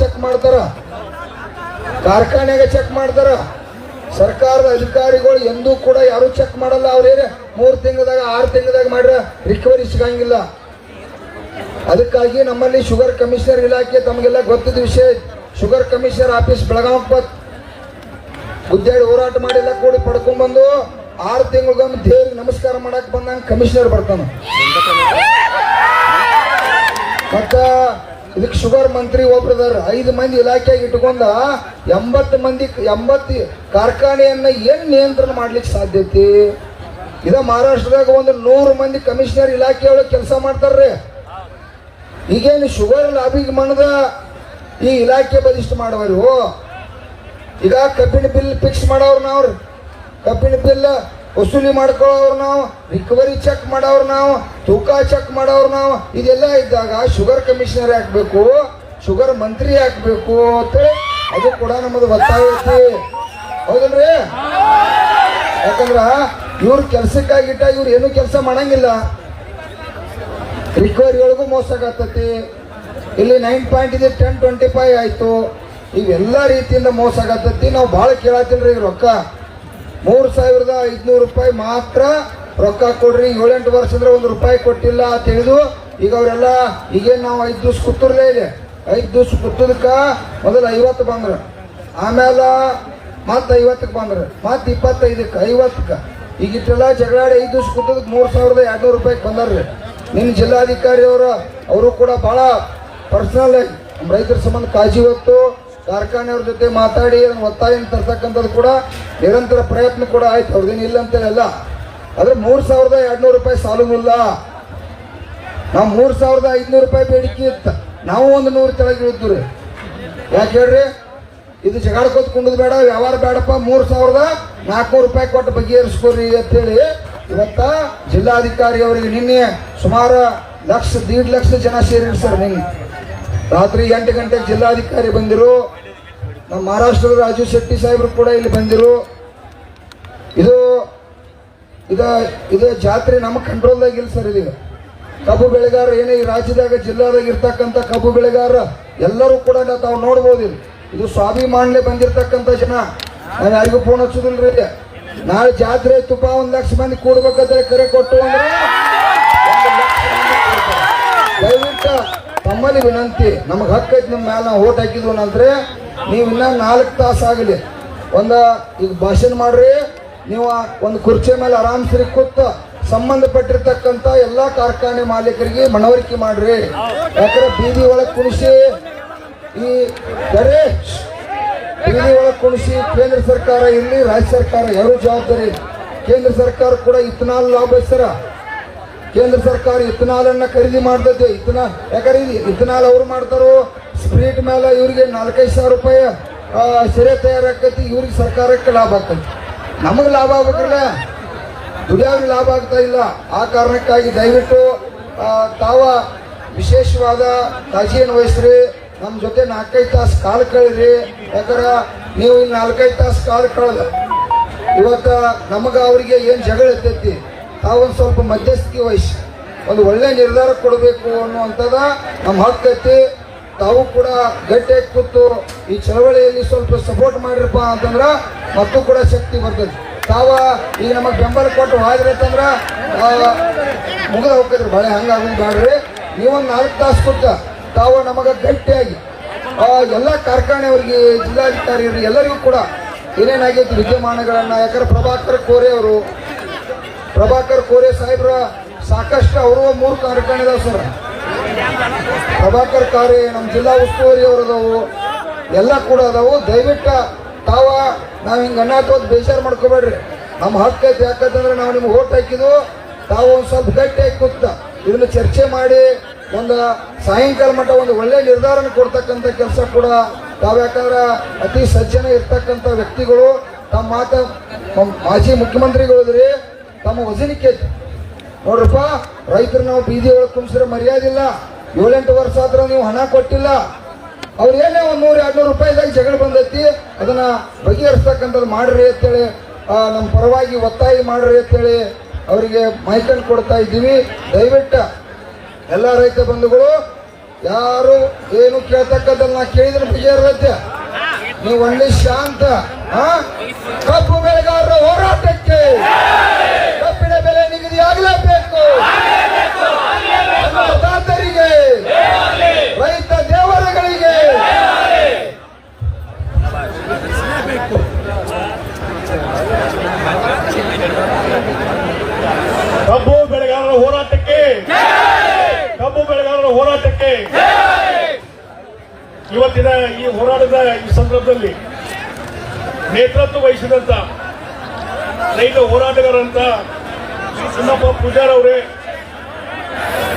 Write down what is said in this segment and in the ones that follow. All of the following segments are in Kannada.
ಚೆಕ್ ಮಾಡ್ತಾರ. ಕಾರ್ಖಾನೆಗ ಚೆಕ್ ಮಾಡ್ತಾರ. ಸರ್ಕಾರದ ಅಧಿಕಾರಿಗಳು ಎಂದೂ ಕೂಡ ಯಾರು ಚೆಕ್ ಮಾಡಲ್ಲ. ಅವ್ರೇನೆ ಮೂರು ತಿಂಗಳದಾಗ, ಆರು ತಿಂಗಳದಾಗ ಮಾಡ್ರ ರಿಕವರಿ ಸಿಗಂಗಿಲ್ಲ. ಅದಕ್ಕಾಗಿ ನಮ್ಮಲ್ಲಿ ಶುಗರ್ ಕಮಿಷನರ್ ಇಲಾಖೆ ತಮಗೆಲ್ಲ ಗೊತ್ತಿದ್ದ ವಿಷಯ ಶುಗರ್ ಕಮಿಷನರ್ ಆಫೀಸ್ ಬೆಳಗಾವಿ ಗುದ್ದಾಡಿ ಹೋರಾಟ ಮಾಡಿಲ್ಲ ಕೂಡಿ ಪಡ್ಕೊಂಡ್ಬಂದು ಆರು ತಿಂಗಳಿಗೊಮ್ಮೆ ದೇವ್ರಿಗೆ ನಮಸ್ಕಾರ ಮಾಡಕ್ ಬಂದಂಗೆ ಕಮಿಷನರ್ ಬರ್ತಾನೆ. ಮತ್ತ ಇದಕ್ಕೆ ಶುಗರ್ ಮಂತ್ರಿ ಒಬ್ರದಾರ. ಐದು ಮಂದಿ ಇಲಾಖೆಗೆ ಇಟ್ಕೊಂಡ ಎಂಬತ್ತು ಮಂದಿ, ಎಂಬತ್ತು ಕಾರ್ಖಾನೆಯನ್ನ ಏನು ನಿಯಂತ್ರಣ ಮಾಡ್ಲಿಕ್ಕೆ ಸಾಧ್ಯತೆ ಇದ ಮಹಾರಾಷ್ಟ್ರದಾಗ ಒಂದು ನೂರು ಮಂದಿ ಕಮಿಷನರ್ ಇಲಾಖೆಯೊಳಗೆ ಕೆಲಸ ಮಾಡ್ತಾರ್ರಿ. ಈಗೇನು ಶುಗರ್ ಲಾಬಿಗೆ ಮಣದ ಈ ಇಲಾಖೆ ಬಲಿಷ್ಠ ಮಾಡವರು. ಈಗ ಕಬ್ಬಿಣ ಬಿಲ್ ಫಿಕ್ಸ್ ಮಾಡೋರು ನಾವು ಕಬ್ಬಿಣ ಬಿಲ್ ವಸೂಲಿ ಮಾಡ್ಕೊಳ್ಳೋರು ನಾವು ರಿಕವರಿ ಚೆಕ್ ಮಾಡೋರು ನಾವು, ತೂಕ ಚೆಕ್ ಮಾಡೋರು ನಾವು, ಇದೆಲ್ಲ ಇದ್ದಾಗ ಶುಗರ್ ಕಮಿಷನರ್ ಹಾಕ್ಬೇಕು ಶುಗರ್ ಮಂತ್ರಿ ಹಾಕ್ಬೇಕು ಅಂತ ಅದು ಕೂಡ ನಮ್ಮದು ಒತ್ತಾಯ ಐತಿ. ಹೌದಲ್ರಿ? ಯಾಕಂದ್ರ ಇವ್ರ ಕೆಲ್ಸಕ್ಕಾಗಿಟ್ಟ ಇವ್ರು ಏನು ಕೆಲಸ ಮಾಡಂಗಿಲ್ಲ. ರಿಕವರಿ ಒಳಗೂ ಮೋಸ ಆಗತ್ತತಿ. ಇಲ್ಲಿ ನೈನ್ ಪಾಯಿಂಟ್ ಇದೆ ಟೆನ್ ಟ್ವೆಂಟಿ ಫೈವ್ ಆಯ್ತು. ಇವೆಲ್ಲ ರೀತಿಯಿಂದ ಮೋಸ ಆಗತ್ತತಿ. ನಾವು ಭಾಳ ಕೇಳತ್ತಿಲ್ರಿ ರೊಕ್ಕ. ಮೂರು ಸಾವಿರದ ಐದ್ನೂರು ರೂಪಾಯಿ ಮಾತ್ರ ರೊಕ್ಕ ಕೊಡ್ರಿ. ಏಳೆಂಟು ವರ್ಷದಿಂದ ಒಂದು ರೂಪಾಯಿ ಕೊಟ್ಟಿಲ್ಲ ಅಂತ ಹೇಳಿದು ಈಗ ಅವರೆಲ್ಲ, ಈಗೇನು ನಾವು ಐದು ದಿವ್ಸ ಕೂತಿರ್ಲೇ ಇದೆ. ಐದು ದಿವ್ಸ ಕೂತದಕ್ಕ ಮೊದಲು ಐವತ್ತು ಬಂದ್ರು. ಆಮೇಲೆ ಮತ್ತೆ ಐವತ್ತಕ್ಕೆ ಬಂದ್ರು. ಮತ್ತೆ ಇಪ್ಪತ್ತೈದಕ್ಕೆ ಐವತ್ತಕ್ಕೆ ಈಗ ಇಷ್ಟೆಲ್ಲ ಜಗಳಾಡಿ ಐದು ದಿವ್ಸ ಕೂತದಕ್ಕೆ ಮೂರು ಸಾವಿರದ ಎರಡ್ನೂರು ರೂಪಾಯಿಗೆ ಬಂದಾರ್ರಿ. ನಿಮ್ಮ ಜಿಲ್ಲಾಧಿಕಾರಿಯವರು, ಅವರು ಕೂಡ ಭಾಳ ಪರ್ಸನಲ್ ರೈತರ ಸಂಬಂಧ ಕಾಳಜಿ ಹೊತ್ತು ಕಾರ್ಖಾನೆಯವ್ರ ಜೊತೆ ಮಾತಾಡಿ ಅದನ್ನು ಒತ್ತಾಯ ತರ್ತಕ್ಕಂಥದ್ದು ಕೂಡ ನಿರಂತರ ಪ್ರಯತ್ನ ಕೂಡ ಆಯ್ತು. ಅವ್ರದ್ದೇನು ಇಲ್ಲ ಅಂತೇಳಲ್ಲ ಆದ್ರೆ ಮೂರು ಸಾವಿರದ ಎರಡ್ನೂರು ರೂಪಾಯಿ ಇಲ್ಲ. ನಾವು ಮೂರು ಸಾವಿರದ ಐದ್ನೂರು ರೂಪಾಯಿ ಬೇಡಿಕೆ ಇತ್ತ. ನಾವು ಒಂದು ನೂರು ಕೆಳಗೆ ರೀ ಯಾಕೆ ಹೇಳ್ರಿ? ಇದು ಜಗಾಡ್ಕೋತ್ ಕುಂಡದ್ ಬೇಡ, ವ್ಯವಹಾರ ಬೇಡಪ್ಪ. ಮೂರು ಸಾವಿರದ ನಾಲ್ಕುನೂರು ರೂಪಾಯಿ ಕೊಟ್ಟು ಬಗೆಹರಿಸ್ಕೋರಿ ಅಂತೇಳಿ ಇವತ್ತ ಜಿಲ್ಲಾಧಿಕಾರಿ ಅವರಿಗೆ ನಿನ್ನೆ ಸುಮಾರು ಲಕ್ಷ, ದೀಡ್ ಲಕ್ಷ ಜನ ಸೇರಿ ಸರ್ ನಿನ್ನೆ. ರಾತ್ರಿ ಎಂಟು ಗಂಟೆಗೆ ಜಿಲ್ಲಾಧಿಕಾರಿ ಬಂದಿರು. ನಮ್ಮ ಮಹಾರಾಷ್ಟ್ರದ ರಾಜು ಶೆಟ್ಟಿ ಸಾಹೇಬರು ಕೂಡ ಇಲ್ಲಿ ಬಂದಿರು. ಇದು, ಇದ, ಇದು ಜಾತ್ರೆ ನಮ್ಮ ಕಂಟ್ರೋಲ್ದಾಗ ಇಲ್ಲ ಸರ್ ಇದೀಗ. ಕಬ್ಬು ಬೆಳೆಗಾರ ಏನೇ ಈ ರಾಜ್ಯದಾಗ, ಜಿಲ್ಲಾದಾಗ ಇರ್ತಕ್ಕಂಥ ಕಬ್ಬು ಬೆಳೆಗಾರ ಎಲ್ಲರೂ ಕೂಡ ತಾವು ನೋಡ್ಬೋದು ಇಲ್ಲಿ ಇದು ಸ್ವಾಭಿಮಾನಲೆ ಬಂದಿರತಕ್ಕಂಥ ಜನ. ನಾನು ಯಾರಿಗೂ ಫೋನ್ ಹಚ್ಚೋದಿಲ್ರಿ. ನಾಳೆ ಜಾತ್ರೆ ತುಪ್ಪ ಒಂದು ಲಕ್ಷ ಮಂದಿ ಕೂಡ್ಬೇಕಾದ್ರೆ ಕರೆ ಕೊಟ್ಟು ಅಂದ್ರೆ ದಯವಿಟ್ಟು ತಮ್ಮಲ್ಲಿ ವಿನಂತಿ, ನಮಗೆ ಹಕ್ಕೈತಿ ನಿಮ್ಮ ಮೇಲೆ ನಾವು ಓಟ್ ಹಾಕಿದ್ವು ಅಂದ್ರೆ ನೀವು ಇನ್ನ ನಾಲ್ಕು ತಾಸು ಆಗಲಿ. ಒಂದು, ಈಗ ಭಾಷಣ ಮಾಡ್ರಿ. ನೀವು ಒಂದು ಕುರ್ಚಿ ಮೇಲೆ ಆರಾಮ್ ಸರಿ ಕೂತ ಸಂಬಂಧಪಟ್ಟಿರ್ತಕ್ಕಂಥ ಎಲ್ಲಾ ಕಾರ್ಖಾನೆ ಮಾಲೀಕರಿಗೆ ಮನವರಿಕೆ ಮಾಡ್ರಿ. ಯಾಕಂದ್ರೆ ಬೀದಿ ಒಳಗೆ ಕುಣಿಸಿ ಈ ಬರೇ ಬೀದಿ ಒಳಗೆ ಕುಣಿಸಿ ಕೇಂದ್ರ ಸರ್ಕಾರ ಇರಲಿ, ರಾಜ್ಯ ಸರ್ಕಾರ ಯಾರು ಜವಾಬ್ದಾರಿ? ಕೇಂದ್ರ ಸರ್ಕಾರ ಕೂಡ ಇಥನಾಲ್ ಲಾಭೈಸ್ತಾರ ಕೇಂದ್ರ ಸರ್ಕಾರ ಇಥನಾಲನ್ನ ಖರೀದಿ ಮಾಡ್ತೈತೆ ಇಥನಾಲ್ ಯಾಕಂದ್ರೆ ಇಥನಾಲ್ ಅವ್ರು ಮಾಡ್ತಾರೋ ಸ್ಪ್ರೀಟ್ ಮೇಲೆ ಇವ್ರಿಗೆ ನಾಲ್ಕೈದು ಸಾವಿರ ರೂಪಾಯಿ ಸೆರೆ ತಯಾರಾಕತಿ, ಇವ್ರಿಗೆ ಸರ್ಕಾರಕ್ಕೆ ಲಾಭ ಆಗ್ತೈತಿ. ನಮಗೆ ಲಾಭ ಆಗ್ಬೇಕಲ್ಲ? ದುಡಿಯಾಗ ಲಾಭ ಆಗ್ತಾ ಇಲ್ಲ. ಆ ಕಾರಣಕ್ಕಾಗಿ ದಯವಿಟ್ಟು ತಾವ ವಿಶೇಷವಾದ ಕಾಳಜಿಯನ್ನು ವಹಿಸ್ರಿ. ನಮ್ಮ ಜೊತೆ ನಾಲ್ಕೈದು ತಾಸು ಕಾಲ ಕಳೀರಿ. ಯಾಕಂದ್ರೆ ನೀವು ಇನ್ನು ನಾಲ್ಕೈದು ತಾಸು ಕಾಲ ಕಳೆದ. ಇವತ್ತ ನಮಗೆ ಅವರಿಗೆ ಏನು ಜಗಳ ಇರ್ತೈತಿ? ತಾವೊಂದು ಸ್ವಲ್ಪ ಮಧ್ಯಸ್ಥಿಕೆ ವಹಿಸಿ. ಒಂದು ಒಳ್ಳೆ ನಿರ್ಧಾರ ಕೊಡಬೇಕು ಅನ್ನುವಂಥದ್ದು ನಮ್ಮ ಹಕ್ಕೈತಿ ತಾವು ಕೂಡ ಗಟ್ಟಿಯಾಗಿ ಕೂತು ಈ ಚಳವಳಿಯಲ್ಲಿ ಸ್ವಲ್ಪ ಸಪೋರ್ಟ್ ಮಾಡಿರಪ್ಪ ಅಂತಂದ್ರೆ ಮತ್ತೂ ಕೂಡ ಶಕ್ತಿ ಬರ್ತದೆ. ತಾವ ಈಗ ನಮಗೆ ಬೆಂಬಲ ಕೊಟ್ಟು ಹೋದ್ರೆ ಅಂತಂದ್ರ ಮುಗಿದ ಹೋಗ್ತೈತ್ರಿ ಬಳೆ ಹಂಗಾಗಿ ಮಾಡ್ರಿ ನೀವೊಂದು ನಾಲ್ಕು ತಾಸು ಕೂತ ತಾವು ನಮಗೆ ಗಟ್ಟಿಯಾಗಿ ಆ, ಎಲ್ಲ ಕಾರ್ಖಾನೆಯವ್ರಿಗೆ ಜಿಲ್ಲಾಧಿಕಾರಿ ಎಲ್ಲರಿಗೂ ಕೂಡ ಏನೇನಾಗೈತಿ ವಿದ್ಯಮಾನಗಳನ್ನ ಯಾಕಂದ್ರೆ ಪ್ರಭಾಕರ್ ಕೋರೆ ಅವರು ಪ್ರಭಾಕರ್ ಕೋರೆ ಸಾಹೇಬ್ರ ಸಾಕಷ್ಟು ಅವರು ಮೂರು ಕಾರ್ಖಾನೆದ ಸರ್. ಪ್ರಭಾಕರ್ ಕಾರೆ ನಮ್ಮ ಜಿಲ್ಲಾ ಉಸ್ತುವಾರಿ ಅದಾವು ಎಲ್ಲ ಕೂಡ ಅದಾವು. ದಯವಿಟ್ಟು ತಾವ, ನಾವು ಹಿಂಗೆ ಅನ್ನಾಕೋದು ಬೇಜಾರು ಮಾಡ್ಕೋಬೇಡ್ರಿ. ನಮ್ಮ ಹಕ್ಕು ಐತೆ, ಯಾಕಂತಂದ್ರೆ ನಾವು ನಿಮ್ಗೆ ಓಟ್ ಹಾಕಿದ್ವು. ತಾವು ಒಂದು ಸ್ವಲ್ಪ ಗಟ್ಟಿಯಾಗಿ ಕೂತ ಇದನ್ನು ಚರ್ಚೆ ಮಾಡಿ, ಒಂದು ಸಾಯಂಕಾಲ ಮಟ್ಟ ಒಂದು ಒಳ್ಳೆ ನಿರ್ಧಾರನ ಕೊಡ್ತಕ್ಕಂಥ ಕೆಲಸ ಕೂಡ ತಾವು. ಯಾಕಂದ್ರೆ ಅತಿ ಸಜ್ಜನ ಇರ್ತಕ್ಕಂಥ ವ್ಯಕ್ತಿಗಳು, ತಮ್ಮ ಮಾತ ಮಾಜಿ ಮುಖ್ಯಮಂತ್ರಿಗಳಿದ್ರಿ, ತಮ್ಮ ವಜನಿಕೆ. ನೋಡ್ರಪ್ಪ, ರೈತರು ನಾವು ಬೀದಿ ಒಳಗೆ ತುಂಬಿಸಿದ್ರೆ ಮರ್ಯಾದೆ ಇಲ್ಲ. ಏಳೆಂಟು ವರ್ಷ ಆದ್ರೆ ನೀವು ಹಣ ಕೊಟ್ಟಿಲ್ಲ. ಅವ್ರು ಏನೇ ಒಂದು ನೂರು, ಎರಡು ನೂರು ರೂಪಾಯಿದಾಗ ಜಗಳ ಬಂದೈತಿ, ಅದನ್ನ ಬಗೆಹರಿಸ್ತಕ್ಕಂಥದ್ದು ಮಾಡ್ರಿ ಅಂತೇಳಿ ನಮ್ಮ ಪರವಾಗಿ ಒತ್ತಾಯ ಮಾಡ್ರಿ ಅಂತೇಳಿ ಅವರಿಗೆ ಮೈಕಂಡು ಕೊಡ್ತಾ ಇದ್ದೀವಿ. ದಯವಿಟ್ಟು ಎಲ್ಲ ರೈತ ಬಂಧುಗಳು, ಯಾರು ಏನು ಕೇಳ್ತಕ್ಕಂಥದ್ದು ನಾ ಕೇಳಿದ್ರೆ ಬಿಜಾರತ್ತೆ ನೀವು ಒಳ್ಳೆ ಶಾಂತ? ಕಬ್ಬು ಬೆಳೆಗಾರರ ಹೋರಾಟಕ್ಕೆ ಕಬ್ಬಿನ ಬೆಲೆ ಆಗಲೇಬೇಕು. ಅನ್ನದಾತರಿಗೆ ರೈತ ದೇವರುಗಳಿಗೆ. ಕಬ್ಬು ಬೆಳೆಗಾರರ ಹೋರಾಟಕ್ಕೆ, ಕಬ್ಬು ಬೆಳೆಗಾರರ ಹೋರಾಟಕ್ಕೆ ಇವತ್ತಿನ ಈ ಹೋರಾಟದ ಈ ಸಂದರ್ಭದಲ್ಲಿ ನೇತೃತ್ವ ವಹಿಸಿದಂತ ರೈತ ಹೋರಾಟಗಾರಂತ ಇನ್ನೊಬ್ಬ ಪೂಜಾರ್ ಅವರೇ,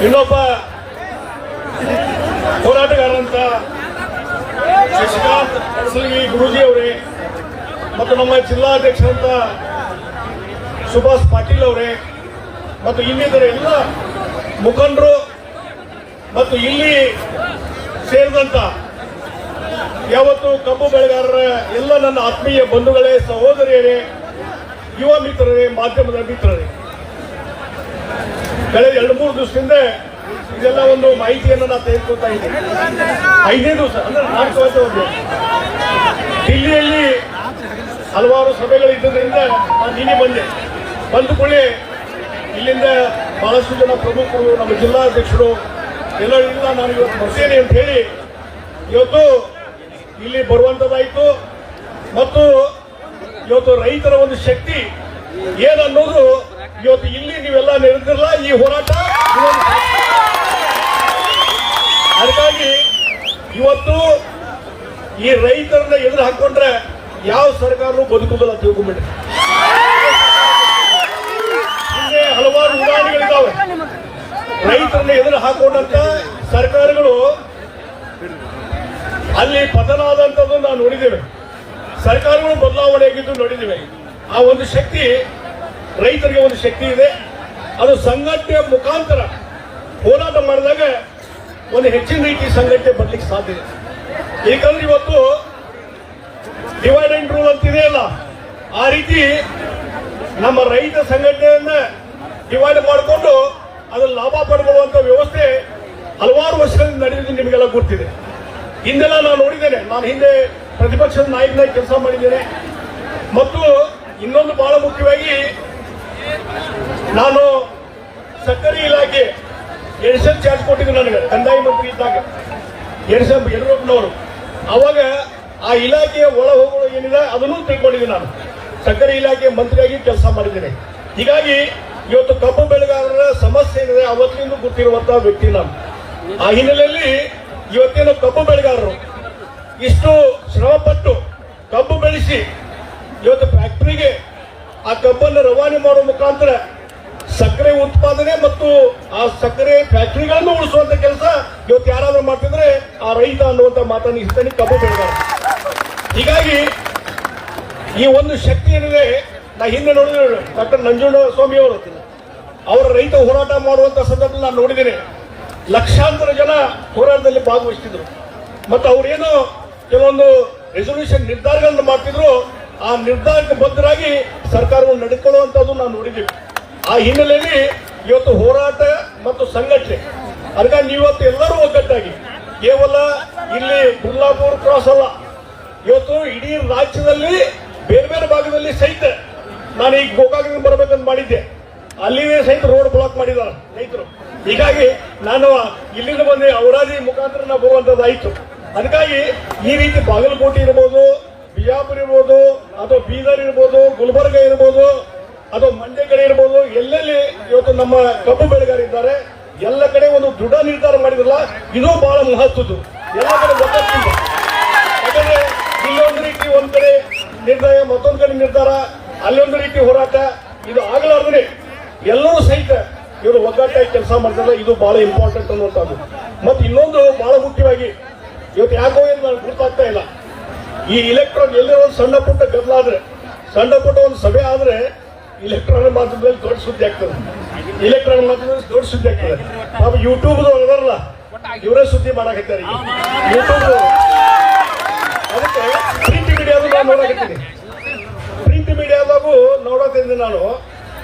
ಇನ್ನೊಬ್ಬ ಹೋರಾಟಗಾರಂತ ಶಶಿಕಾಂತ್ ಅರಸಲಗಿ ಗುರೂಜಿ ಅವರೇ, ಮತ್ತು ನಮ್ಮ ಜಿಲ್ಲಾಧ್ಯಕ್ಷರಂತ ಸುಭಾಷ್ ಪಾಟೀಲ್ ಅವರೇ, ಮತ್ತು ಇನ್ನಿತರ ಎಲ್ಲ ಮುಖಂಡರು, ಮತ್ತು ಇಲ್ಲಿ ಸೇರಿದಂತ ಯಾವತ್ತು ಕಬ್ಬು ಬೆಳೆಗಾರರ ಎಲ್ಲ ನನ್ನ ಆತ್ಮೀಯ ಬಂಧುಗಳೇ, ಸಹೋದರಿಯರೇ, ಯುವ ಮಿತ್ರರೇ, ಮಾಧ್ಯಮದ ಮಿತ್ರರೇ. ಕಳೆದ ಎರಡು ಮೂರು ದಿವಸದಿಂದ ಇದೆಲ್ಲ ಒಂದು ಮಾಹಿತಿಯನ್ನು ನಾನು ತೆಗೆದುಕೊಳ್ತಾ ಇದ್ದೀನಿ. ಐದೇ ದಿವಸ, ಅಂದ್ರೆ ನಾಲ್ಕು ವರ್ಷ ಒಂದು ದಿಲ್ಲಿಯಲ್ಲಿ ಹಲವಾರು ಸಭೆಗಳು ಇದ್ದುದರಿಂದ ನಾನು ನಿನ್ನೆ ಬಂದೆ. ಬಂದು ಇಲ್ಲಿಂದ ಬಹಳಷ್ಟು ಜನ ಪ್ರಮುಖರು, ನಮ್ಮ ಜಿಲ್ಲಾಧ್ಯಕ್ಷರು ಎಲ್ಲರಿಂದ ನಾನು ಇವತ್ತು ಬರ್ತೇನೆ ಅಂತ ಹೇಳಿ ಇವತ್ತು ಇಲ್ಲಿ ಬರುವಂತದ್ದಾಯಿತು. ಮತ್ತು ಇವತ್ತು ರೈತರ ಒಂದು ಶಕ್ತಿ ಏನನ್ನೋದು ಇವತ್ತು ಇಲ್ಲಿ ನೀವೆಲ್ಲ ನೆರೆದಿರಲ್ಲ, ಈ ಹೋರಾಟ ಅದಕ್ಕಾಗಿ ಇವತ್ತು ಈ ರೈತರನ್ನ ಎದುರು ಹಾಕೊಂಡ್ರೆ ಯಾವ ಸರ್ಕಾರನೂ ಬದುಕುದಿಲ್ಲ ತಿಳ್ಕೊಂಬಿಡಿ. ಹಿಂದೆ ಹಲವಾರು ಉದಾಹರಣೆಗಳಿದ್ದಾವೆ. ರೈತರನ್ನ ಎದುರು ಹಾಕೊಂಡಂತ ಸರ್ಕಾರಗಳು ಅಲ್ಲಿ ಪತನ ಆದಂತದ್ದು ನಾವು ನೋಡಿದ್ದೇವೆ. ಸರ್ಕಾರಗಳು ಬದಲಾವಣೆ ಆಗಿದ್ದು ನೋಡಿದ್ದೇವೆ. ಆ ಒಂದು ಶಕ್ತಿ, ರೈತರಿಗೆ ಒಂದು ಶಕ್ತಿ ಇದೆ. ಅದು ಸಂಘಟನೆ ಮುಖಾಂತರ ಹೋರಾಟ ಮಾಡಿದಾಗ ಒಂದು ಹೆಚ್ಚಿನ ರೀತಿ ಸಂಘಟನೆ ಬರ್ಲಿಕ್ಕೆ ಸಾಧ್ಯ ಇದೆ. ಏಕಂದ್ರೆ ಇವತ್ತು ಡಿವೈಡ್ ಅಂಡ್ ರೂಲ್ ಅಂತ ಇದೆಯಲ್ಲ ಆ ರೀತಿ ನಮ್ಮ ರೈತ ಸಂಘಟನೆಯನ್ನ ಡಿವೈಡ್ ಮಾಡಿಕೊಂಡು ಅದ್ರ ಲಾಭ ಪಡ್ಕೊಳ್ಳುವಂತ ವ್ಯವಸ್ಥೆ ಹಲವಾರು ವರ್ಷಗಳಿಂದ ನಡೆದಿದ್ದು ನಿಮಗೆಲ್ಲ ಗೊತ್ತಿದೆ. ಹಿಂದೆಲ್ಲ ನಾನು ನೋಡಿದ್ದೇನೆ. ನಾನು ಹಿಂದೆ ಪ್ರತಿಪಕ್ಷದ ನಾಯಕನಾಗಿ ಕೆಲಸ ಮಾಡಿದ್ದೇನೆ. ಮತ್ತು ಇನ್ನೊಂದು ಬಹಳ ಮುಖ್ಯವಾಗಿ ನಾನು ಸಕ್ಕರೆ ಇಲಾಖೆ ಎಡಿಸಲ್ ಚಾರ್ಜ್ ಕೊಟ್ಟಿದ್ದು ನನಗೆ, ಕಂದಾಯ ಮಂತ್ರಿ ಇದ್ದಾಗ. ಎಡಿಸಲ್ ಯಡಿಯೂರಪ್ಪನವರು. ಅವಾಗ ಆ ಇಲಾಖೆಯ ಒಳ ಹೋಗಲು ಏನಿದೆ ಅದನ್ನು ತಿಳ್ಕೊಂಡಿದ್ದೀನಿ ನಾನು. ಸಕ್ಕರೆ ಇಲಾಖೆ ಮಂತ್ರಿಯಾಗಿ ಕೆಲಸ ಮಾಡಿದ್ದೇನೆ. ಹೀಗಾಗಿ ಇವತ್ತು ಕಬ್ಬು ಬೆಳೆಗಾರರ ಸಮಸ್ಯೆ ಏನಿದೆ ಅವತ್ತಿನಿಂದ ಗೊತ್ತಿರುವಂತಹ ವ್ಯಕ್ತಿ ನಾನು. ಆ ಹಿನ್ನೆಲೆಯಲ್ಲಿ ಇವತ್ತೇನು ಕಬ್ಬು ಬೆಳೆಗಾರರು ಇಷ್ಟು ಶ್ರಮಪಟ್ಟು ಕಬ್ಬು ಬೆಳೆಸಿ ಇವತ್ತು ಫ್ಯಾಕ್ಟರಿಗೆ ಆ ಕಬ್ಬನ್ನು ರವಾನೆ ಮಾಡುವ ಮುಖಾಂತರ ಸಕ್ಕರೆ ಉತ್ಪಾದನೆ ಮತ್ತು ಆ ಸಕ್ಕರೆ ಫ್ಯಾಕ್ಟರಿಗಳನ್ನು ಉಳಿಸುವಂತ ಕೆಲಸ ಇವತ್ತು ಯಾರಾದ್ರೂ ಮಾಡ್ತಿದ್ರೆ ಆ ರೈತ ಅನ್ನುವಂತ ಮಾತನ್ನು ಇಸ್ತಾನೆ ಕಬ್ಬು ಬೆಳೆದ ಹೀಗಾಗಿ ಈ ಒಂದು ಶಕ್ತಿ ಏನಿದೆ, ನಾ ಹಿಂದೆ ನೋಡಿದ್ರೆ ಡಾಕ್ಟರ್ ನಂಜುಂಡ ಸ್ವಾಮಿ ಅವರು, ಅವರ ರೈತ ಹೋರಾಟ ಮಾಡುವಂತ ಸಂದರ್ಭದಲ್ಲಿ ನಾನು ನೋಡಿದ್ದೇನೆ. ಲಕ್ಷಾಂತರ ಜನ ಹೋರಾಟದಲ್ಲಿ ಭಾಗವಹಿಸ್ತಿದ್ರು. ಮತ್ತು ಅವರೇನು ಕೆಲವೊಂದು ರೆಸೊಲ್ಯೂಷನ್ ನಿರ್ಧಾರಗಳನ್ನು ಮಾಡ್ತಿದ್ರು ಆ ನಿರ್ಧಾರಕ್ಕೆ ಬದ್ಧರಾಗಿ ಸರ್ಕಾರವನ್ನು ನಡೆದುಕೊಳ್ಳುವಂತದ್ದು ನಾವು ನೋಡಿದ್ದೀವಿ. ಆ ಹಿನ್ನೆಲೆಯಲ್ಲಿ ಇವತ್ತು ಹೋರಾಟ ಮತ್ತು ಸಂಘಟನೆ, ಅದಕ್ಕಾಗಿ ಇವತ್ತು ಎಲ್ಲರೂ ಒಗ್ಗಟ್ಟಾಗಿ, ಕೇವಲ ಇಲ್ಲಿ ಬುರ್ಲಾಪುರ್ ಕ್ರಾಸ್ ಅಲ್ಲ, ಇವತ್ತು ಇಡೀ ರಾಜ್ಯದಲ್ಲಿ ಬೇರೆ ಬೇರೆ ಭಾಗದಲ್ಲಿ ಸಹಿತ ನಾನು ಈಗ ಗೋಕಾಕದಿಂದ ಬರಬೇಕಂತ ಮಾಡಿದ್ದೆ. ಅಲ್ಲಿನೇ ಸಹಿತ ರೋಡ್ ಬ್ಲಾಕ್ ಮಾಡಿದ್ದಾರೆ ರೈತರು. ಹೀಗಾಗಿ ನಾನು ಇಲ್ಲಿಂದ ಬಂದು ಔರಾದಿ ಮುಖಾಂತರ ನಾವು ಬರುವಂತದ್ದಾಯ್ತು ಅದಕ್ಕಾಗಿ ಈ ರೀತಿ ಬಾಗಲಕೋಟೆ ಇರ್ಬೋದು ಬಿಜಾಪುರ ಇರ್ಬೋದು ಅಥವಾ ಬೀದರ್ ಇರ್ಬೋದು, ಗುಲ್ಬರ್ಗ ಇರ್ಬೋದು ಅಥವಾ ಮಂಡ್ಯ ಕಡೆ ಇರ್ಬೋದು, ಎಲ್ಲೆಲ್ಲಿ ಇವತ್ತು ನಮ್ಮ ಕಬ್ಬು ಬೆಳೆಗಾರಿದ್ದಾರೆ ಎಲ್ಲ ಕಡೆ ಒಂದು ದೃಢ ನಿರ್ಧಾರ ಮಾಡಿದ್ರಲ್ಲ, ಇದು ಬಹಳ ಮಹತ್ವದ್ದು. ಎಲ್ಲ ಕಡೆ ಒಗ್ಗಟ್ಟಿಂದ ಯಾಕಂದ್ರೆ ಇಲ್ಲೊಂದು ರೀತಿ ಒಂದ್ ಕಡೆ ನಿರ್ಣಯ, ಮತ್ತೊಂದು ಕಡೆ ನಿರ್ಧಾರ ಅಲ್ಲೊಂದು ರೀತಿ ಹೋರಾಟ, ಇದು ಆಗಲಾರ್ದ್ರೆ ಎಲ್ಲರೂ ಸಹಿತ ಇವರು ಒಗ್ಗಟ್ಟಾಗಿ ಕೆಲಸ ಮಾಡ್ತಾರೆ ಇದು ಬಹಳ ಇಂಪಾರ್ಟೆಂಟ್ ಅನ್ನುವಂಥದ್ದು. ಮತ್ತೆ ಇನ್ನೊಂದು ಬಹಳ ಮುಖ್ಯವಾಗಿ, ಇವತ್ತು ಯಾಕೋ ಏನು ನನಗೆ ಗೊತ್ತಾಗ್ತಾ ಇಲ್ಲ. ಈ ಇಲೆಕ್ಟ್ರಾನ್ ಎಲ್ಲರೂ ಒಂದು ಸಣ್ಣ ಪುಟ್ಟ ಗದ್ದಲಾದ್ರೆ ಸಣ್ಣ ಪುಟ್ಟ ಒಂದು ಸಭೆ ಆದ್ರೆ ಇಲೆಕ್ಟ್ರಾನಿಕ್ ಮಾಧ್ಯಮದಲ್ಲಿ ದೊಡ್ಡ ಸುದ್ದಿ ಆಗ್ತದೆ. ಇಲೆಕ್ಟ್ರಾನಿಕ್ ಮಾಧ್ಯಮದಲ್ಲಿ ದೊಡ್ಡ ಸುದ್ದಿ ಆಗ್ತದೆ. ಪಾಪ ಯೂಟ್ಯೂಬ್ ಅದರಲ್ಲ, ಇವರೇ ಸುದ್ದಿ ಮಾಡಾಕತ್ತಾರೆ ಯೂಟ್ಯೂಬ್ ಅದಕ್ಕೆ ಪ್ರಿಂಟ್ ಮೀಡಿಯಾದು ನಾನು ಪ್ರಿಂಟ್ ಮೀಡಿಯಾದಾಗೂ ನೋಡೋದ್ರಿಂದ ನಾನು.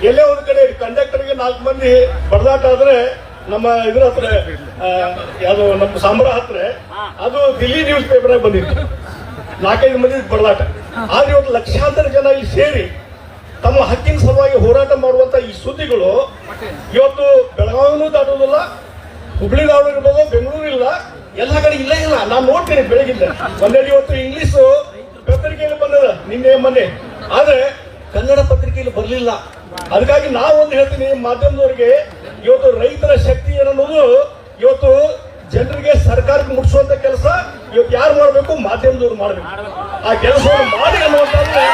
ಎಲ್ಲೇ ಒಂದು ಕಡೆ ಕಂಡಕ್ಟರ್ಗೆ ನಾಲ್ಕು ಮಂದಿ ಬಡದಾಟ ಆದ್ರೆ ನಮ್ಮ ಇದ್ರ ಹತ್ರ ಯಾವ್ದು ನಮ್ಮ ಸಾಂಬ್ರ ಹತ್ರ, ಅದು ದಿಲ್ಲಿ ನ್ಯೂಸ್ ಪೇಪರ್ ಬಂದಿತ್ತು. ನಾಲ್ಕೈದು ಮಂದಿ ಬಡದಾಟ. ಆದ್ರೆ ಇವತ್ತು ಲಕ್ಷಾಂತರ ಜನ ಇಲ್ಲಿ ಸೇರಿ ತಮ್ಮ ಹಕ್ಕಿನ ಸಲುವಾಗಿ ಹೋರಾಟ ಮಾಡುವಂತ ಈ ಸುದ್ದಿಗಳು ಇವತ್ತು ಬೆಳಗಾವಿನೂ ದಾಟೋದಿಲ್ಲ ಹುಬ್ಳಿ ಇರ್ಬೋದು ಬೆಂಗಳೂರು ಇಲ್ಲ ಎಲ್ಲ ಕಡೆ ಇಲ್ಲ ಇಲ್ಲ. ನಾನು ನೋಡ್ತೇನೆ ಬೆಳಗಿಂದ. ಒಂದೆರಡು ಇವತ್ತು ಇಂಗ್ಲಿಷ್ ಪತ್ರಿಕೆಯಲ್ಲಿ ಬಂದದ ನಿನ್ನೆ ಮೊನ್ನೆ. ಆದ್ರೆ ಕನ್ನಡ ಪತ್ರಿಕೆಯಲ್ಲಿ ಬರಲಿಲ್ಲ. ಅದಕ್ಕಾಗಿ ನಾವು ಒಂದು ಹೇಳ್ತೀನಿ ಮಾಧ್ಯಮದವರಿಗೆ ಇವತ್ತು ರೈತರ ಶಕ್ತಿ ಏನನ್ನೋದು ಇವತ್ತು ಜನರಿಗೆ ಸರ್ಕಾರಕ್ಕೆ ಮುಟ್ಟಿಸುವಂತ ಕೆಲಸ ಇವತ್ತು ಯಾರು ಮಾಡಬೇಕು, ಮಾಧ್ಯಮದವ್ರು ಮಾಡಬೇಕು. ಆ ಕೆಲಸವನ್ನು ಮಾಡಿ ಅನ್ನುವಂತಂದ್ರೆ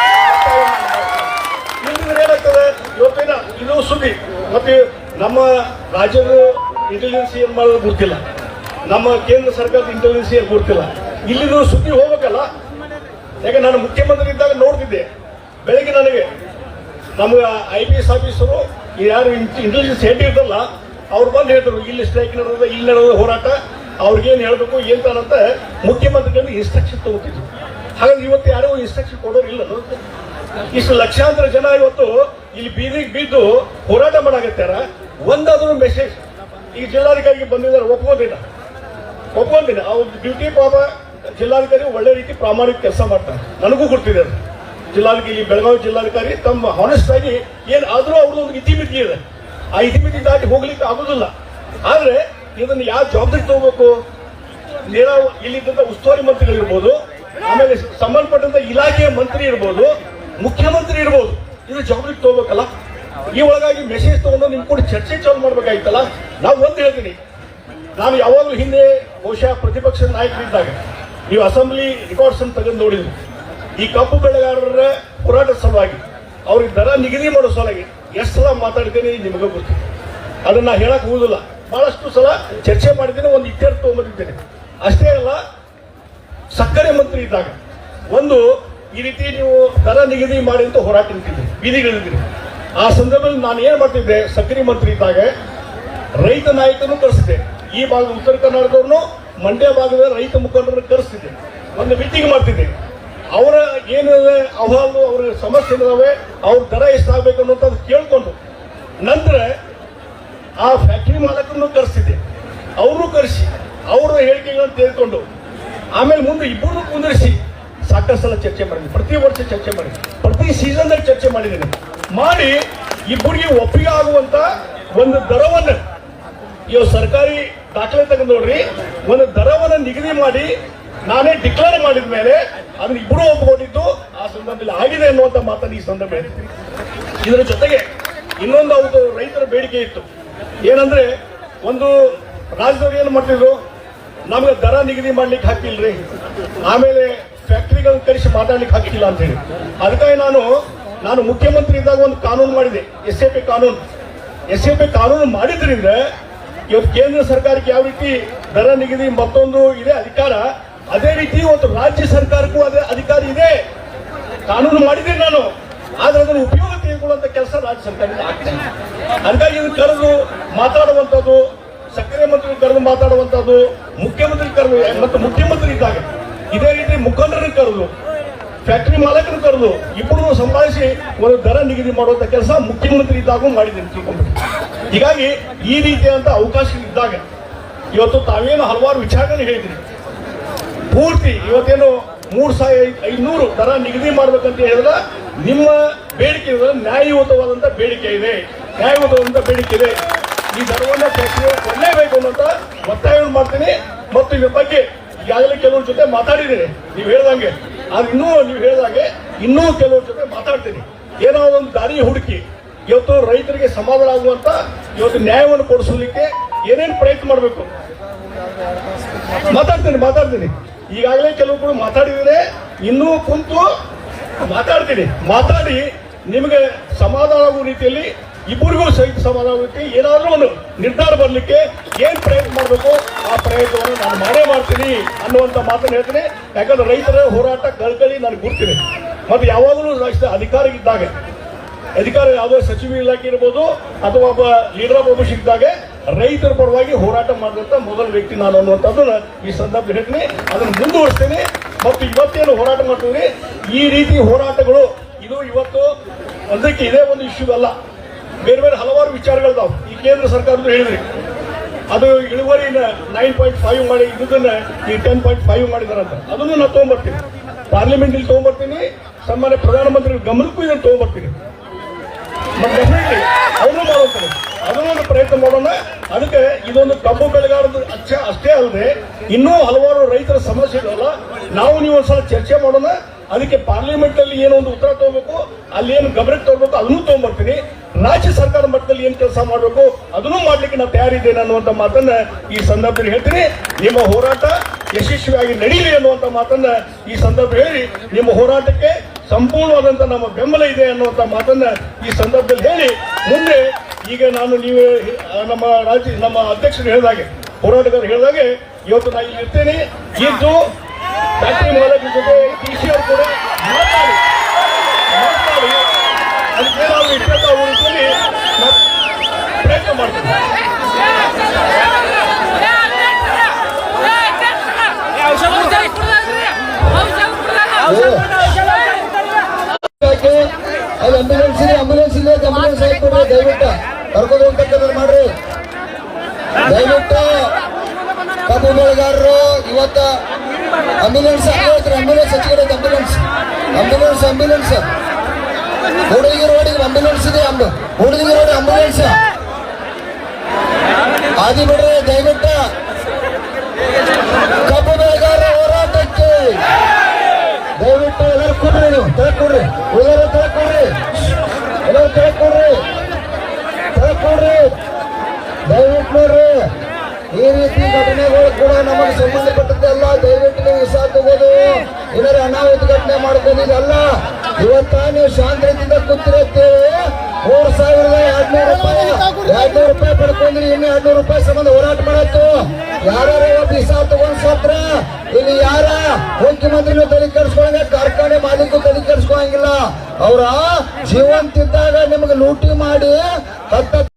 ಏನಾಗ್ತದೆ, ಇವತ್ತಿನ ಇದು ಸುದ್ದಿ. ಮತ್ತೆ ನಮ್ಮ ರಾಜ್ಯದ ಇಂಟೆಲಿಜೆನ್ಸಿ ಏನ್ ಮಾಡೋದು ಗೊತ್ತಿಲ್ಲ. ನಮ್ಮ ಕೇಂದ್ರ ಸರ್ಕಾರದ ಇಂಟೆಲಿಜೆನ್ಸಿ ಏನ್ ಗೊತ್ತಿಲ್ಲ. ಇಲ್ಲಿದು ಸುದ್ದಿ ಹೋಗ್ಬೇಕಲ್ಲ? ಯಾಕೆ ನಾನು ಮುಖ್ಯಮಂತ್ರಿ ಇದ್ದಾಗ ನೋಡ್ತಿದ್ದೆ. ಬೆಳಗ್ಗೆ ನನಗೆ ನಮ್ಗೆ ಐ ಪಿ ಎಸ್ ಆಫೀಸರು ಯಾರು ಇಂಟೆಲಿಜೆನ್ಸ್ ಹೆಡ್ ಇರ್ತಲ್ಲ ಅವ್ರು ಬಂದು ಹೇಳಿದ್ರು, ಇಲ್ಲಿ ಸ್ಟ್ರೈಕ್ ನಡೆದ ಇಲ್ಲಿ ನಡೆದ ಹೋರಾಟ. ಅವ್ರಿಗೇನು ಹೇಳಬೇಕು, ಏನು ಅಂತ ಮುಖ್ಯಮಂತ್ರಿಗಳು ಇನ್ಸ್ಟ್ರಕ್ಷನ್ ತಗೋತಿದ್ರು. ಹಾಗಾಗಿ ಇವತ್ತು ಯಾರೂ ಇನ್ಸ್ಟ್ರಕ್ಷನ್ ಕೊಡೋರಿಲ್ಲ ಇಷ್ಟು ಲಕ್ಷಾಂತರ ಜನ ಇವತ್ತು ಇಲ್ಲಿ ಬೀದಿಗೆ ಬಿದ್ದು ಹೋರಾಟ ಮಾಡಾಕತ್ತಾರ. ಒಂದಾದ್ರೂ ಮೆಸೇಜ್ ಈ ಜಿಲ್ಲಾಧಿಕಾರಿಗೆ ಬಂದಿದ್ದಾರೆ ಒಪ್ಕೋದಿಲ್ಲ ಒಪ್ಕೊಂಡಿಲ್ಲ. ಅವ್ರ ಡ್ಯೂಟಿ ಪಾಪ ಜಿಲ್ಲಾಧಿಕಾರಿ ಒಳ್ಳೆ ರೀತಿ ಪ್ರಾಮಾಣಿಕ ಕೆಲಸ ಮಾಡ್ತಾರೆ. ನನಗೂ ಗೊತ್ತಿದೆ ಜಿಲ್ಲಾಧಿಕಾರಿ, ಬೆಳಗಾವಿ ಜಿಲ್ಲಾಧಿಕಾರಿ ತಮ್ಮ ಹಾನೆಸ್ಟ್ ಆಗಿ ಏನ್ ಆದ್ರೂ ಅವ್ರದ್ದು ಒಂದು ಇತಿಮಿತಿ ಇದೆ. ಆ ಇತಿಮಿತಿ ದಾಟಿ ಹೋಗ್ಲಿಕ್ಕೆ ಆಗೋದಿಲ್ಲ. ಆದ್ರೆ ಇದನ್ನು ಯಾವ ಜವಾಬ್ದಾರಿ ತಗೋಬೇಕು? ನೀರಾವ ಇಲ್ಲಿದ್ದಂತ ಉಸ್ತುವಾರಿ ಮಂತ್ರಿಗಳಿರ್ಬೋದು ಆಮೇಲೆ ಸಂಬಂಧಪಟ್ಟಂತ ಇಲಾಖೆಯ ಮಂತ್ರಿ ಇರ್ಬೋದು, ಮುಖ್ಯಮಂತ್ರಿ ಇರ್ಬೋದು, ಇದು ಜವಾಬ್ದಾರಿ ತಗೋಬೇಕಲ್ಲ? ಈ ಒಳಗಾಗಿ ಮೆಸೇಜ್ ತಗೊಂಡು ನಿಮ್ ಕೂಡ ಚರ್ಚೆ ಚಾಲು ಮಾಡ್ಬೇಕಾಗಿತ್ತಲ್ಲ ನಾವು ಒಂದು ಹೇಳ್ತೀನಿ. ನಾನು ಯಾವಾಗಲೂ ಹಿಂದೆ ಬಹುಶಃ ಪ್ರತಿಪಕ್ಷ ನಾಯಕರಿದ್ದಾಗ, ನೀವು ಅಸೆಂಬ್ಲಿ ರೆಕಾರ್ಡ್ಸ್ ಅನ್ನು ತೆಗೆದು ನೋಡಿದ್ರು. ಈ ಕಪ್ಪು ಬೆಳೆಗಾರರ ಹೋರಾಟ ಸಲುವಾಗಿ, ಅವ್ರಿಗೆ ದರ ನಿಗದಿ ಮಾಡೋ ಸಲುವಾಗಿ ಎಷ್ಟು ಸಲ ಮಾತಾಡ್ತೀನಿ ನಿಮಗೆ ಗೊತ್ತು. ಅದನ್ನ ಹೇಳಕ್ ಹೋಗುದಿಲ್ಲ. ಭಾಳಷ್ಟು ಸಲ ಚರ್ಚೆ ಮಾಡಿದ್ದೀನಿ, ಒಂದು ಇತ್ಯರ್ಥ ತೊಗೊಂಡಿದ್ದೇನೆ ಅಷ್ಟೇ ಅಲ್ಲ, ಸಕ್ಕರೆ ಮಂತ್ರಿ ಇದ್ದಾಗ, ಒಂದು ಈ ರೀತಿ ನೀವು ದರ ನಿಗದಿ ಮಾಡಿ ಅಂತ ಹೋರಾಟ ನಿಂತಿದ್ದೆ ಬೀದಿಗಳಿದ್ರಿ ಆ ಸಂದರ್ಭದಲ್ಲಿ ನಾನು ಏನು ಮಾಡ್ತಿದ್ದೆ, ಸಕ್ಕರೆ ಮಂತ್ರಿ ಇದ್ದಾಗ ರೈತ ನಾಯಕನು ಕರೆಸಿದ್ದೆ ಈ ಭಾಗದ ಉತ್ತರ ಕರ್ನಾಟಕದವ್ರನ್ನು, ಮಂಡ್ಯ ಭಾಗದ ರೈತ ಮುಖಂಡರನ್ನು ಕರೆಸ್ತಿದ್ದೆ. ಒಂದು ಮೀಟಿಂಗ್ ಮಾಡ್ತಿದ್ದೆ. ಅವರ ಏನಿದೆ, ಅಹವಾಲು, ಅವರ ಸಮಸ್ಯೆ ಇದಾವೆ, ಅವ್ರ ದರ ಎಷ್ಟಾಗಬೇಕು ಅನ್ನೋಂಥದ್ದು ಕೇಳಿಕೊಂಡು. ನಂತರ ಆ ಫ್ಯಾಕ್ಟ್ರಿ ಮಾಲಕರನ್ನು ಕರೆಸಿದ್ದೆ. ಅವರು ಕರೆಸಿ, ಅವರ ಹೇಳಿಕೆಗಳನ್ನು ತೆಗೆದುಕೊಂಡು ಆಮೇಲೆ ಮುಂದೆ ಇಬ್ಬರನ್ನು ಕುಂದಿರಿಸಿ, ಸಾಕಷ್ಟು ಸಲ ಚರ್ಚೆ ಮಾಡಿದ್ದೀನಿ ಪ್ರತಿ ವರ್ಷ ಚರ್ಚೆ ಮಾಡಿ ಪ್ರತಿ ಸೀಸನ್ದಲ್ಲಿ ಚರ್ಚೆ ಮಾಡಿದ್ದೀನಿ. ಮಾಡಿ ಇಬ್ಬರಿಗೆ ಒಪ್ಪಿಗೆ ಆಗುವಂತ ಒಂದು ದರವನ್ನು ಇವು ಸರ್ಕಾರಿ ದಾಖಲೆ ನೋಡ್ರಿ, ಒಂದು ದರವನ್ನು ನಿಗದಿ ಮಾಡಿ, ನಾನೇ ಡಿಕ್ಲೇರ್ ಮಾಡಿದ ಮೇಲೆ ಅದನ್ನ ಇಬ್ಬರು ಒಪ್ಪಿಕೊಂಡಿದ್ದು ಆ ಸಂದರ್ಭದಲ್ಲಿ ಆಗಿದೆ ಅನ್ನುವಂತ ಮಾತನ್ನು ಈ ಸಂದರ್ಭ ಇದರ ಜೊತೆಗೆ ಇನ್ನೊಂದು ಅವ್ರದ್ದು ರೈತರ ಬೇಡಿಕೆ ಇತ್ತು. ಏನಂದ್ರೆ, ಒಂದು ರಾಜ್ಯದವ್ರು ಏನು ಮಾಡ್ತಿದ್ರು? ನಮ್ಗೆ ದರ ನಿಗದಿ ಮಾಡ್ಲಿಕ್ಕೆ ಹಾಕಿಲ್ರಿ. ಆಮೇಲೆ ಫ್ಯಾಕ್ಟ್ರಿಗಳನ್ನ ಕರೆಸಿ ಮಾತಾಡ್ಲಿಕ್ಕೆ ಹಾಕಿಲ್ಲ ಅಂತ ಹೇಳಿ. ಅದಕ್ಕಾಗಿ ನಾನು ನಾನು ಮುಖ್ಯಮಂತ್ರಿ ಇದ್ದಾಗ ಒಂದು ಕಾನೂನು ಮಾಡಿದೆ, ಎಸ್ ಎ ಪಿ ಕಾನೂನು. ಎಸ್ ಎ ಪಿ ಕಾನೂನು ಮಾಡಿದ್ರಿಂದ, ಇವತ್ತು ಕೇಂದ್ರ ಸರ್ಕಾರಕ್ಕೆ ಯಾವ ರೀತಿ ದರ ನಿಗದಿ ಮತ್ತೊಂದು ಇದೆ, ಅಧಿಕಾರ ಅದೇ ರೀತಿ ಒಂದು ರಾಜ್ಯ ಸರ್ಕಾರಕ್ಕೂ ಅದೇ ಅಧಿಕಾರ ಇದೆ. ಕಾನೂನು ಮಾಡಿದೆ ನಾನು. ಆದ್ರೆ ಅದನ್ನು ಉಪಯೋಗ ತೆಗೆದುಕೊಳ್ಳುವಂತ ಕೆಲಸ ರಾಜ್ಯ ಸರ್ಕಾರದಿಂದ ಆಗ್ತದೆ ಹಾಗಾಗಿ ಕರೆದು ಮಾತಾಡುವಂಥದ್ದು, ಸಕ್ಕರೆ ಮಂತ್ರಿ ಕರೆದು ಮಾತಾಡುವಂಥದ್ದು, ಮುಖ್ಯಮಂತ್ರಿ ಕರೆದು, ಮತ್ತು ಮುಖ್ಯಮಂತ್ರಿ ಇದ್ದಾಗ. ಇದೇ ರೀತಿ ಮುಖಂಡರನ್ನು ಕರೆದು ಫ್ಯಾಕ್ಟರಿ ಮಾಲಕರು ಕರೆದು ಇಬ್ಬರು ಸಂಭಾಳಿಸಿ ಒಂದು ದರ ನಿಗದಿ ಮಾಡುವಂತ ಕೆಲಸ ಮುಖ್ಯಮಂತ್ರಿ ಇದ್ದಾಗ ಮಾಡಿದ್ದೀನಿ ತಿಳ್ಕೊಂಡು ಹೀಗಾಗಿ ಈ ರೀತಿಯಾದಂತ ಅವಕಾಶ ಇದ್ದಾಗ ಇವತ್ತು ತಾವೇನು ಹಲವಾರು ವಿಚಾರಗಳನ್ನು ಹೇಳಿದ್ರಿ ಪೂರ್ತಿ ಇವತ್ತೇನು ಮೂರು ಸಾವಿರ ಐನೂರು ದರ ನಿಗದಿ ಮಾಡ್ಬೇಕಂತ ಹೇಳಿದ್ರೆ ನಿಮ್ಮ ಬೇಡಿಕೆ ನ್ಯಾಯಯುತವಾದಂತ ಬೇಡಿಕೆ ಇದೆ. ನ್ಯಾಯಯುತವಾದಂತ ಬೇಡಿಕೆ ಇದೆ. ಈ ದರವನ್ನ ಕೊಡಲೇಬೇಕು ಅನ್ನೋಂತ ಒತ್ತಾಯವನ್ನು ಮಾಡ್ತೀನಿ. ಮತ್ತು ಇದ್ರ ಬಗ್ಗೆ ಈಗಾಗಲೇ ಕೆಲವ್ರ ಜೊತೆ ಮಾತಾಡಿದ್ದೀನಿ. ನೀವು ಹೇಳ್ದಂಗೆ. ಅದು ಇನ್ನೂ ನೀವು ಹೇಳ್ದಂಗೆ ಇನ್ನೂ ಕೆಲವ್ರ ಜೊತೆ ಮಾತಾಡ್ತೀನಿ. ಏನೋ ಒಂದು ದಾರಿ ಹುಡುಕಿ ಇವತ್ತು ರೈತರಿಗೆ ಸಮಾಧಾನ ಆಗುವಂತ ಇವತ್ತು ನ್ಯಾಯವನ್ನು ಕೊಡಿಸಲಿಕ್ಕೆ ಏನೇನು ಪ್ರಯತ್ನ ಮಾಡಬೇಕು? ಮಾತಾಡ್ತೀನಿ ಮಾತಾಡ್ತೀನಿ. ಈಗಾಗಲೇ ಕೆಲವು ಕೂಡ ಮಾತಾಡಿದ್ರೆ ಇನ್ನೂ ಕುಂತು ಮಾತಾಡ್ತೀನಿ. ಮಾತಾಡಿ ನಿಮಗೆ ಸಮಾಧಾನ ಆಗುವ ರೀತಿಯಲ್ಲಿ ಇಬ್ಬರಿಗೂ ಸಹಿತ ಸಮಾಧಾನ ಆಗುತ್ತೆ ಏನಾದ್ರೂ ಒಂದು ನಿರ್ಧಾರ ಬರಲಿಕ್ಕೆ ಏನ್ ಪ್ರಯತ್ನ ಮಾಡಬೇಕು, ಆ ಪ್ರಯತ್ನವನ್ನು ನಾನು ಮಾಡೇ ಮಾಡ್ತೀನಿ ಅನ್ನುವಂತ ಮಾತನ್ನು ಹೇಳ್ತೀನಿ. ಯಾಕಂದ್ರೆ ರೈತರ ಹೋರಾಟ ಕಳ್ಕಳಿ ನಾನು ಗುರ್ತೀನಿ. ಮತ್ತೆ ಯಾವಾಗಲೂ ರಾಜ್ಯದ ಅಧಿಕಾರ ಇದ್ದಾಗ ಅಧಿಕಾರ ಯಾವುದೇ ಸಚಿವ ಇಲಾಖೆ ಇರ್ಬೋದು, ಅಥವಾ ಒಬ್ಬ ಲೀಡರ್ ಒಬ್ಬ ಇದ್ದಾಗ ರೈತರ ಪರವಾಗಿ ಹೋರಾಟ ಮಾಡಿದಂತ ಮೊದಲ ವ್ಯಕ್ತಿ ನಾನು ಅನ್ನುವಂಥದ್ದನ್ನ ಈ ಸಂದರ್ಭ ಹೇಳ್ತೀನಿ. ಅದನ್ನು ಮುಂದುವರಿಸ್ತೇನೆ. ಮತ್ತು ಇವತ್ತೇನು ಹೋರಾಟ ಮಾಡ್ತೀವಿ? ಈ ರೀತಿ ಹೋರಾಟಗಳು, ಇದು ಇವತ್ತು ಒಂದಕ್ಕೆ ಇದೇ ಒಂದು ಇಶ್ಯೂ ಅಲ್ಲ. ಬೇರೆ ಬೇರೆ ಹಲವಾರು ವಿಚಾರಗಳಿದಾವೆ ಈ ಕೇಂದ್ರ ಸರ್ಕಾರದ್ದು ಹೇಳಿದ್ರಿ, ಅದು ಇಳುವರಿ ನೈನ್ ಪಾಯಿಂಟ್ ಫೈವ್ ಮಾಡಿ ಇದನ್ನ ಈ ಟೆನ್ ಪಾಯಿಂಟ್ ಫೈವ್ ಮಾಡಿದಾರಂತ ಅದನ್ನು ನಾನು ತೊಗೊಂಬರ್ತೀನಿ. ಪಾರ್ಲಿಮೆಂಟಲ್ಲಿ ಇಲ್ಲಿ ತಗೊಂಡ್ಬರ್ತೀನಿ ಸನ್ಮಾನ್ಯ ಪ್ರಧಾನಮಂತ್ರಿ ಗಮನಕ್ಕೂ ಇದನ್ನು ತಗೊಂಡ್ಬರ್ತೀನಿ ಅವರು ಮಾಡುತ್ತಾರೆ ಅದನ್ನು ಒಂದು ಪ್ರಯತ್ನ ಮಾಡೋಣ. ಅದಕ್ಕೆ ಇದೊಂದು ಕಬ್ಬು ಬೆಳೆಗಾರದ ಅಚ್ಚ ಅಷ್ಟೇ ಅಲ್ಲದೆ ಇನ್ನೂ ಹಲವಾರು ರೈತರ ಸಮಸ್ಯೆಗಳಲ್ಲ ನಾವು ನೀವು ಒಂದ್ಸಲ ಚರ್ಚೆ ಮಾಡೋಣ. ಅದಕ್ಕೆ ಪಾರ್ಲಿಮೆಂಟ್ ಅಲ್ಲಿ ಒಂದು ಉತ್ತರ ತಗೋಬೇಕು. ಅಲ್ಲಿ ಏನು ಗಮನಕ್ಕೆ ತಗೋಬೇಕು ಅದನ್ನು ತಗೊಂಡ್ಬರ್ತೀನಿ ರಾಜ್ಯ ಸರ್ಕಾರ ಮಟ್ಟದಲ್ಲಿ ಏನು ಕೆಲಸ ಮಾಡಬೇಕು ಅದನ್ನು ಮಾಡ್ಲಿಕ್ಕೆ ನಾವು ತಯಾರಿದ್ದೇನೆ ಅನ್ನುವಂತ ಮಾತನ್ನ ಈ ಸಂದರ್ಭದಲ್ಲಿ ಹೇಳ್ತೀನಿ. ನಿಮ್ಮ ಹೋರಾಟ ಯಶಸ್ವಿಯಾಗಿ ನಡೀಲಿ ಅನ್ನುವಂತ ಮಾತನ್ನ ಈ ಸಂದರ್ಭ ಹೇಳಿ. ನಿಮ್ಮ ಹೋರಾಟಕ್ಕೆ ಸಂಪೂರ್ಣವಾದಂತ ನಮ್ಮ ಬೆಂಬಲ ಇದೆ ಅನ್ನುವಂತ ಮಾತನ್ನ ಈ ಸಂದರ್ಭದಲ್ಲಿ ಹೇಳಿ. ಮುಂದೆ ಈಗ ನಾನು ನೀವು ನಮ್ಮ ರಾಜ್ಯ ನಮ್ಮ ಅಧ್ಯಕ್ಷರು ಹೇಳಿದಾಗೆ ಹೋರಾಟಗಾರರು ಹೇಳಿದಾಗೆ ಇವತ್ತು ನಾನು ಇಲ್ಲಿ ಇರ್ತೇನೆ. ಇದ್ದು ಫ್ಯಾಕ್ಟ್ರಿ ಮಾಲಕರ ಜೊತೆ ಡಿ ಸಿ ಅವರು ಕೂಡ ಮಾತಾಡಿ ಮಾತಾಡಿ. ಅದಕ್ಕೆ ನಾವು ರೀತಿಯಲ್ಲಿ ನಾವು ಪ್ರಯತ್ನ ಮಾಡ್ತೀವಿ ಅಲ್ಲಿ ಅಂಬುಲೆನ್ಸ್ ಇದೆ ಅಂಬುಲೆನ್ಸ್ ಇಲ್ಲ. ದಯವಿಟ್ಟು ಕರ್ಕೊಂಡು ಹೋಗ್ತಕ್ಕಂಥ ಮಾಡ್ರಿ. ದಯವಿಟ್ಟು ಕಬ್ಬು ಬೆಳೆಗಾರರು, ಇವತ್ತ ಆಂಬ್ಯುಲೆನ್ಸ್ ಅಂಬುಲೆನ್ಸ್ ಹಚ್ಚಿದ್ರೆ ಆಂಬ್ಯುಲೆನ್ಸ್ ಆಂಬ್ಯುಲೆನ್ಸ್ ಆಂಬ್ಯುಲೆನ್ಸ್ ಹುಡುಗಿ ರೋಡಿಗೆ ಆಂಬ್ಯುಲೆನ್ಸ್ ಇದೆ ಅಂಬು ಹುಡುಗಿ ರೋಡ್ ಅಂಬುಲೆನ್ಸ್ ಆದಿ ಬಿಡ್ರಿ, ದಯವಿಟ್ಟು ಕಬ್ಬು ಬೆಳೆಗಾರ ಹೋರಾಟಕ್ಕೆ. ದಯವಿಟ್ಟು ಎಲ್ಲರೂ ಕೊಡ್ರಿ ನೀವು ತೆಳಕೊಡ್ರಿ ಎಲ್ಲರೂ ತೆಳಕೊಡ್ರಿ ಎಲ್ಲರೂ ತೆಳಕೊಡ್ರಿ ತೆಳಕೊಡ್ರಿ ದಯವಿಟ್ಟು ನೋಡ್ರಿ. ಈ ರೀತಿ ಘಟನೆಗಳು ಕೂಡ ನಮಗೆ ಸಂಬಂಧಪಟ್ಟದ್ದೆಲ್ಲ ದಯವಿಟ್ಟು ನೀವು ವಿಷ ತಗೋದು ಅನಾಹುತ ಘಟನೆ ಮಾಡ್ಕೊಂಡಿದ್ದಲ್ಲ ಇವತ್ತ ನೀವು ಶಾಂತಿಯಿಂದ ಕೂತಿರತ್ತೇವೆ ಮೂರ್ ಸಾವಿರದ ಎರಡ್ನೂರು ರೂಪಾಯಿ. ಎರಡ್ನೂರು ರೂಪಾಯಿ ಪಡ್ಕೊಂಡ್ರಿ, ಇನ್ನು ಎರಡ್ನೂರು ರೂಪಾಯಿ ಸಂಬಂಧ ಹೋರಾಟ ಮಾಡತ್ತು ಯಾರು ಇವತ್ತು ತಗೊಂಡ್ ಸತ್ರ? ಇಲ್ಲಿ ಯಾರ? ಮುಖ್ಯಮಂತ್ರಿನೂ ತಲೆ ಕೆಡಿಸ್ಕೊಂಡಂಗ ಕಾರ್ಖಾನೆ ಮಾಲೀಕರು ತಲೆ ಅವರ ಅವ್ರ ಜೀವಂತಿದ್ದಾಗ ನಿಮ್ಗೆ ಲೂಟಿ ಮಾಡಿ ಹತ್ತ